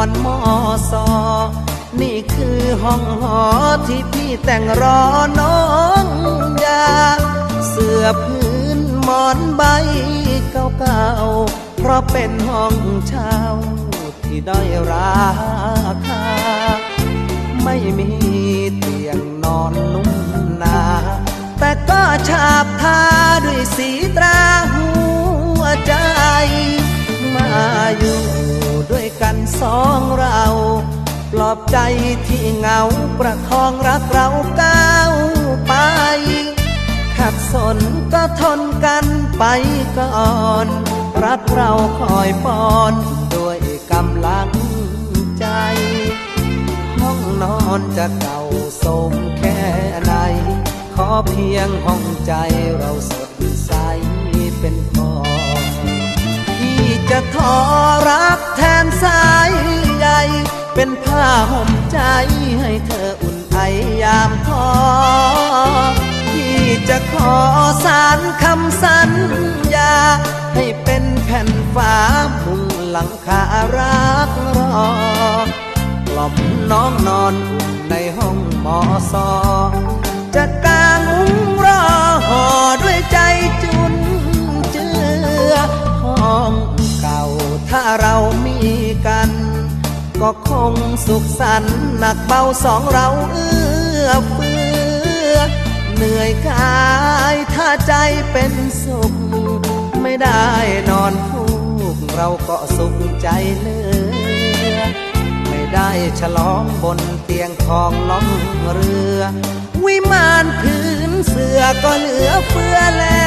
สอนี่คือห้องหอที่พี่แต่งรอน้องยา เสื้อพื้นหมอนใบเก่าๆเพราะเป็นห้องเช่าที่ด้อยราคา ไม่มีเตียงนอนนุ่มหนา แต่ก็ฉาบทาด้วยสีตราหัวใจ มาอยู่ ด้วยกันสองเราปลอบใจที่เหงาประคองรักเราก้าวไป ขัดสนก็ทนกันไปก่อน รักเราคอยปอนด้วยกำลังใจ ห้องนอนจะเก่าสมแค่ไหน ขอเพียงห้องใจเราสด อรักแทนสายใยเป็นผ้าห่มใจให้เธออุ่นไอยามท้อที่จะขอสารคำสัญญา ให้เป็นแผ่นฟ้ามุงหลังคารักรอกล่อมน้องนอนอุ่นในห้องหมอสอ ถ้าเรามีกัน ก็คงสุขสันต์หนักเบาสองเราเอื้อเฟื้อ เหนื่อยกายถ้าใจเป็นสุข ไม่ได้นอนฟูกเราก็สุขใจเลือ ไม่ได้ฉลองบนเตียงทองล่องเรือ วิมานพื้นเสือก็เหลือเฟือแล้ว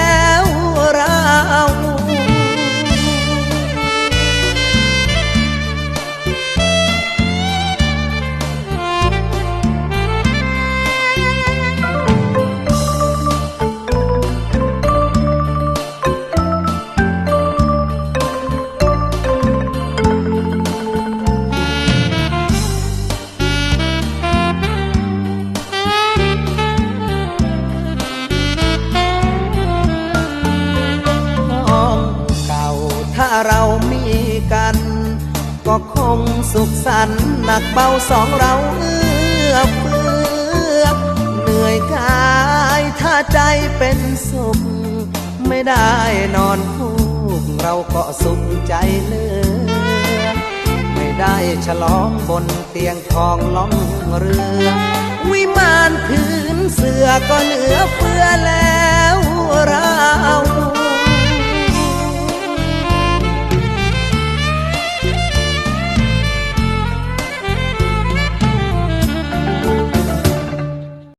เรามีกัน ก็คงสุขสันต์หนักเบาสองเราเอื้อเฟื้อเหนื่อยกายถ้าใจเป็นสุข ไม่ได้นอนพูกเราก็สุขใจเลือไม่ได้ฉลองบนเตียงทองล่องเรือ วิมานพื้นเสือก็เหลือเฟือแล้ว